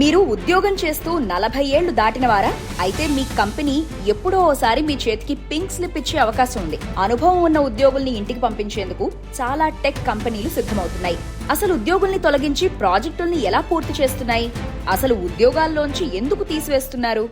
మీరు ఉద్యోగం చేస్తూ నలభై ఏళ్ళు దాటినవారా? అయితే మీ కంపెనీ ఎప్పుడో ఓసారి మీ చేతికి పింక్ స్లిప్ ఇచ్చే అవకాశం ఉంది. అనుభవం ఉన్న ఉద్యోగుల్ని ఇంటికి పంపించేందుకు చాలా టెక్ కంపెనీలు సిద్ధమవుతున్నాయి. అసలు ఉద్యోగుల్ని తొలగించి ప్రాజెక్టుల్ని ఎలా పూర్తి చేస్తున్నాయి? అసలు ఉద్యోగాల్లోంచి ఎందుకు తీసివేస్తున్నారు?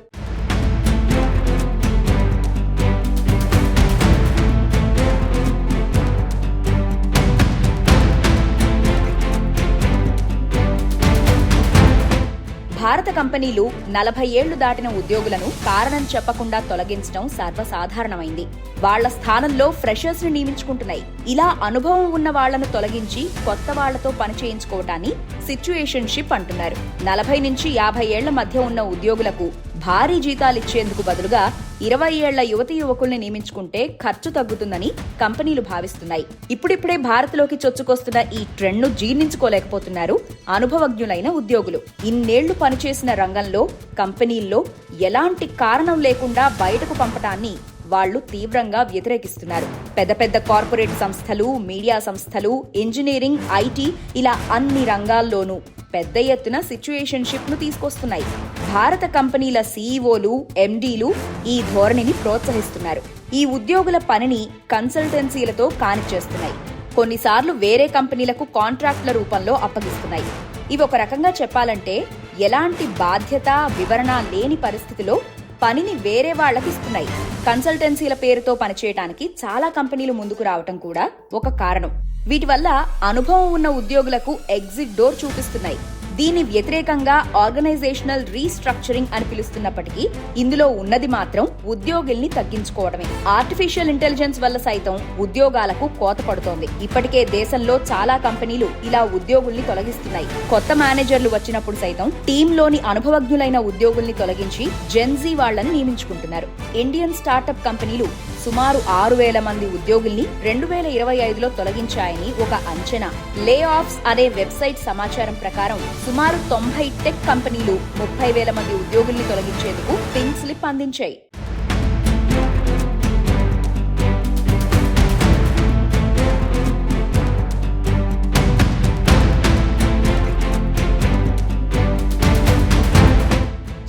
కంపెనీలు నలభై ఏళ్ళు దాటిన ఉద్యోగులను కారణం చెప్పకుండా తొలగించడం సర్వసాధారణమైంది. వాళ్ళ స్థానంలో ఫ్రెషర్స్ని నియమించుకుంటున్నాయి. ఇలా అనుభవం ఉన్న వాళ్ళను తొలగించి కొత్త వాళ్ళతో పని చేయించుకోవటాన్ని సిచ్యుయేషన్షిప్ అంటున్నారు. నలభై నుంచి యాభై ఏళ్ళ మధ్య ఉన్న ఉద్యోగులకు భారీ జీతాలిచ్చేందుకు బదులుగా ఇరవై ఏళ్ళ యువతి యువకుల్ని నియమించుకుంటే ఖర్చు తగ్గుతుందని కంపెనీలు భావిస్తున్నాయి. ఇప్పుడిప్పుడే భారత్లోకి చొచ్చుకొస్తున్న ఈ ట్రెండ్ను జీర్ణించుకోలేకపోతున్నారు అనుభవజ్ఞులైన ఉద్యోగులు. ఇన్నేళ్ళు పనిచేసిన రంగంలో కంపెనీల్లో ఎలాంటి కారణం లేకుండా బయటకు పంపటాన్ని వాళ్ళు తీవ్రంగా వ్యతిరేకిస్తున్నారు. పెద్ద పెద్ద కార్పొరేట్ సంస్థలు మీడియా సంస్థలు ఇంజనీరింగ్ ఐటీ ఇలా అన్ని రంగాల్లోనూ పెద్ద ఎత్తున సిచ్యుయేషన్షిప్ను తీసుకొస్తున్నాయి. భారత కంపెనీల సీఈఓలు ఎండీలు ఈ ధోరణిని ప్రోత్సహిస్తున్నారు. ఈ ఉద్యోగుల పనిని కన్సల్టెన్సీలతో కానిచ్చేస్తున్నాయి. కొన్నిసార్లు వేరే కంపెనీలకు కాంట్రాక్టుల రూపంలో అప్పగిస్తున్నాయి. ఇవి ఒక రకంగా చెప్పాలంటే ఎలాంటి బాధ్యత వివరణ లేని పరిస్థితిలో పనిని వేరే వాళ్ళకి ఇస్తున్నాయి. కన్సల్టెన్సీల పేరుతో పనిచేయడానికి చాలా కంపెనీలు ముందుకు రావటం కూడా ఒక కారణం. వీటి వల్ల అనుభవం ఉన్న ఉద్యోగులకు ఎగ్జిట్ డోర్ చూపిస్తున్నాయి. దీని వ్యతిరేకంగా ఆర్గనైజేషనల్ రీస్ట్రక్చరింగ్ అని పిలుస్తున్నప్పటికీ ఇందులో ఉన్నది మాత్రం ఉద్యోగుల్ని తగ్గించుకోవడమే. ఆర్టిఫిషియల్ ఇంటెలిజెన్స్ వల్ల సైతం ఉద్యోగాలకు కోత పడుతోంది. ఇప్పటికే దేశంలో చాలా కంపెనీలు ఇలా ఉద్యోగుల్ని తొలగిస్తున్నాయి. కొత్త మేనేజర్లు వచ్చినప్పుడు సైతం టీంలోని అనుభవజ్ఞులైన ఉద్యోగుల్ని తొలగించి జెన్జీ వాళ్ళను నియమించుకుంటున్నారు. ఇండియన్ స్టార్టప్ కంపెనీలు సుమారు ఆరు వేల మంది ఉద్యోగుల్ని రెండు వేల ఇరవై ఐదులో తొలగించాయని ఒక అంచనా. లే ఆఫ్స్ అనే వెబ్సైట్ సమాచారం ప్రకారం సుమారు తొంభై టెక్ కంపెనీలు ముప్పై వేల మంది ఉద్యోగుల్ని తొలగించేందుకు పింక్ స్లిప్ అందించాయి.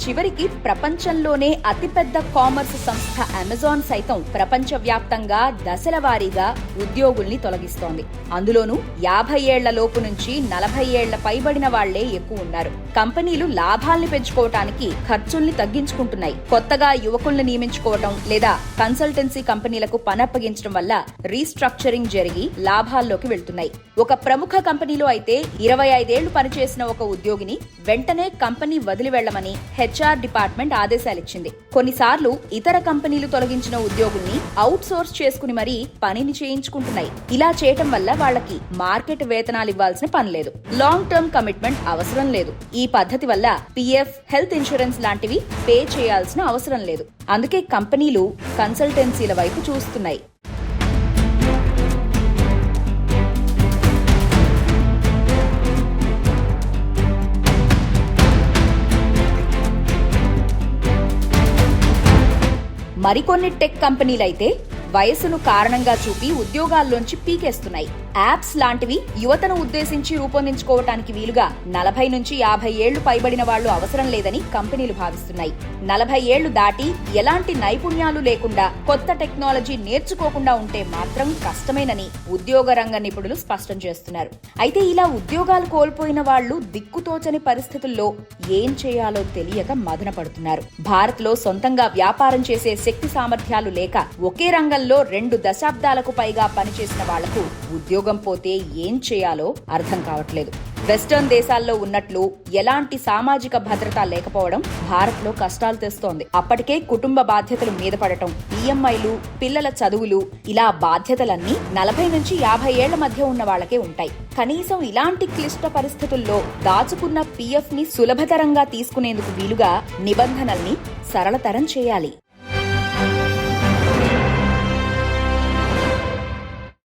చివరికి ప్రపంచంలోనే అతిపెద్ద కామర్స్ సంస్థ అమెజాన్ సైతం ప్రపంచవ్యాప్తంగా దశల వారీగా ఉద్యోగుల్ని తొలగిస్తోంది. అందులోనూ యాభై ఏళ్ళ లోపు నుంచి నలభై ఏళ్ళ పైబడిన వాళ్ళే ఎక్కువ ఉన్నారు. కంపెనీలు లాభాల్ని పెంచుకోవటానికి ఖర్చుల్ని తగ్గించుకుంటున్నాయి. కొత్తగా యువకుల్ని నియమించుకోవటం లేదా కన్సల్టెన్సీ కంపెనీలకు పనప్పగించడం వల్ల రీస్ట్రక్చరింగ్ జరిగి లాభాల్లోకి వెళ్తున్నాయి. ఒక ప్రముఖ కంపెనీలో అయితే ఇరవై ఐదేళ్ళు పనిచేసిన ఒక ఉద్యోగిని వెంటనే కంపెనీ వదిలి వెళ్ళమని హెచ్ఆర్ డిపార్ట్మెంట్ ఆదేశాలిచ్చింది కొన్నిసార్లు ఇతర కంపెనీలు తొలగించిన ఉద్యోగుల్ని అవుట్ సోర్స్ చేసుకుని మరీ పనిని చేయించుకుంటున్నాయి. ఇలా చేయటం వల్ల వాళ్ళకి మార్కెట్ వేతనాలు ఇవ్వాల్సిన పని లేదు. లాంగ్ టర్మ్ కమిట్మెంట్ అవసరం లేదు. ఈ పద్ధతి వల్ల పిఎఫ్ హెల్త్ ఇన్సూరెన్స్ లాంటివి పే చేయాల్సిన అవసరం లేదు. అందుకే కంపెనీలు కన్సల్టెన్సీల వైపు చూస్తున్నాయి. మరికొన్ని టెక్ కంపెనీలైతే వయసును కారణంగా చూపి ఉద్యోగాల్లోంచి పీకేస్తున్నాయి. యాప్స్ లాంటివి యువతను ఉద్దేశించి రూపొందించుకోవటానికి వీలుగా నలభై నుంచి యాభై ఏళ్ళు పైబడిన వాళ్ళు అవసరం లేదని కంపెనీలు భావిస్తున్నాయి. నలభై ఏళ్ళు దాటి ఎలాంటి నైపుణ్యాలు లేకుండా కొత్త టెక్నాలజీ నేర్చుకోకుండా ఉంటే మాత్రం కష్టమేనని ఉద్యోగ రంగ నిపుణులు స్పష్టం చేస్తున్నారు. అయితే ఇలా ఉద్యోగాలు కోల్పోయిన వాళ్ళు దిక్కుతోచని పరిస్థితుల్లో ఏం చేయాలో తెలియక మదన పడుతున్నారు. భారత్లో సొంతంగా వ్యాపారం చేసే శక్తి సామర్థ్యాలు లేక ఒకే రంగంలో రెండు దశాబ్దాలకు పైగా పనిచేసిన వాళ్ళకు ఉద్యోగ పోతే ఏం చేయాలో అర్థం కావట్లేదు. వెస్టర్న్ దేశాల్లో ఉన్నట్లు ఎలాంటి సామాజిక భద్రత లేకపోవడం భారత్లో కష్టాలు తెస్తోంది. అప్పటికే కుటుంబ బాధ్యతలు మీద పడటం ఈఎంఐలు పిల్లల చదువులు ఇలా బాధ్యతలన్నీ నలభై నుంచి యాభై ఏళ్ళ మధ్య ఉన్న వాళ్ళకే ఉంటాయి. కనీసం ఇలాంటి క్లిష్ట పరిస్థితుల్లో దాచుకున్న పీఎఫ్ని సులభతరంగా తీసుకునేందుకు వీలుగా నిబంధనల్ని సరళతరం చేయాలి.